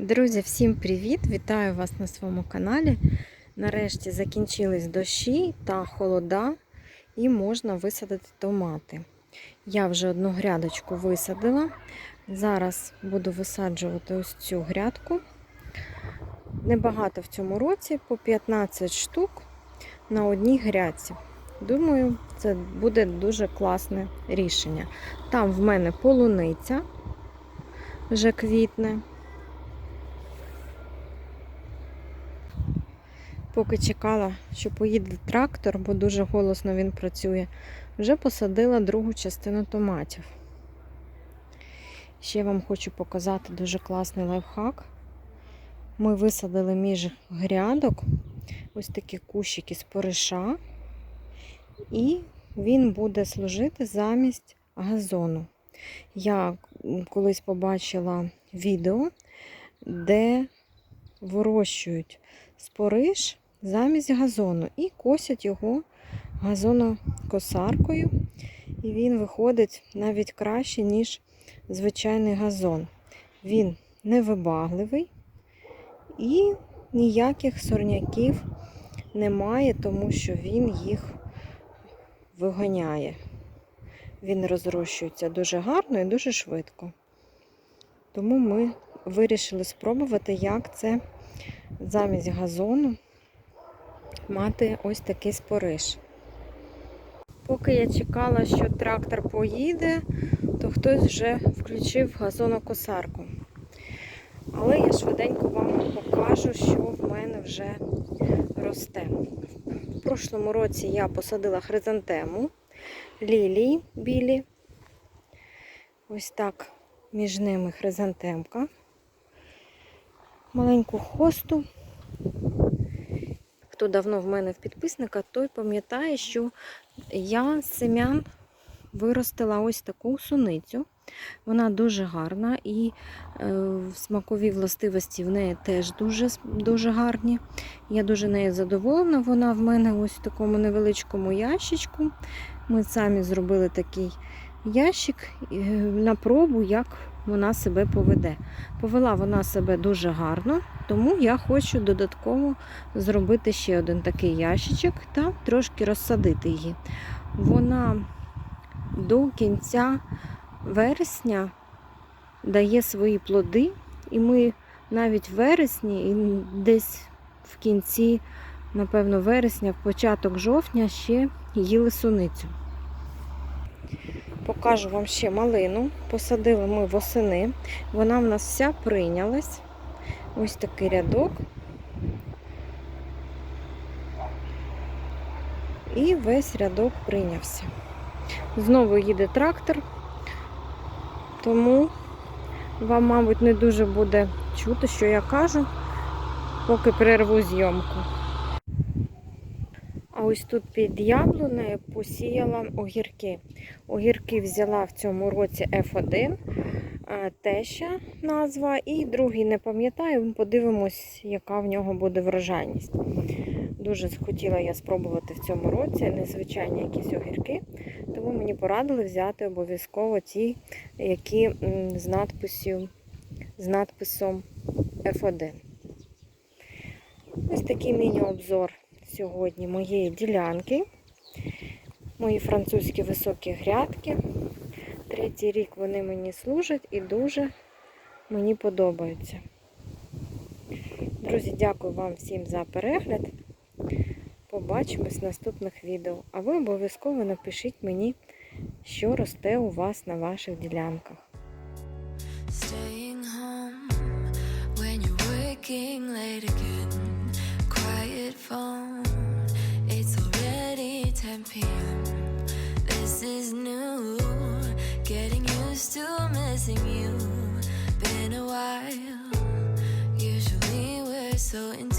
Друзі, всім привіт! Вітаю вас на своєму каналі. Нарешті закінчились дощі та холода, і можна висадити томати. Я вже одну грядочку висадила. Зараз буду висаджувати ось цю грядку. Небагато в цьому році, по 15 штук на одній грядці. Думаю, це буде дуже класне рішення. Там в мене полуниця вже квітне. Поки чекала, що поїде трактор, бо дуже голосно він працює, вже посадила другу частину томатів. Ще вам хочу показати дуже класний лайфхак. Ми висадили між грядок ось такі кущики з пориша, і він буде служити замість газону. Я колись побачила відео, де вирощують спориш замість газону і косять його газонокосаркою. І він виходить навіть краще, ніж звичайний газон. Він невибагливий і ніяких сорняків немає, тому що він їх виганяє. Він розрощується дуже гарно і дуже швидко. Тому ми вирішили спробувати, як це замість газону мати ось такий спориш. Поки я чекала, що трактор поїде, то хтось вже включив газонокосарку. Але я швиденько вам покажу, що в мене вже росте. В прошлому році я посадила хризантему, лілії білі. Ось так між ними хризантемка маленьку хосту. Хто давно в мене в підписниках, той пам'ятає, що я з семян виростила ось таку суницю. Вона дуже гарна і е, смакові властивості в неї теж дуже дуже гарні. Я дуже нею задоволена. Вона в мене ось в такому невеличкому ящичку. Ми самі зробили такий ящик е, на пробу, як вона себе поведе. Повела вона себе дуже гарно, тому я хочу додатково зробити ще один такий ящичок та трошки розсадити її. Вона до кінця вересня дає свої плоди, і ми навіть в вересні, і десь в кінці, напевно, вересня, в початок жовтня ще їли суницю. Покажу вам ще малину. Посадили ми восени. Вона в нас вся прийнялась. Ось такий рядок. І весь рядок прийнявся. Знову їде трактор, тому вам, мабуть, не дуже буде чути, що я кажу, поки перерву зйомку. А ось тут під яблунею посіяла огірки. Огірки взяла в цьому році F1, теща назва, і другий не пам'ятаю, подивимось, яка в нього буде врожайність. Дуже хотіла я спробувати в цьому році незвичайні якісь огірки, тому мені порадили взяти обов'язково ті, які з надписю, з надписом F1. Ось такий міні-обзор сьогодні моєї ділянки. Мої французькі високі грядки. Третій рік вони мені служать і дуже мені подобаються. Друзі, дякую вам всім за перегляд. Побачимось в наступних відео. А ви обов'язково напишіть мені, що росте у вас на ваших ділянках. Staying home when you're working late missing you. Been a while, usually we're so in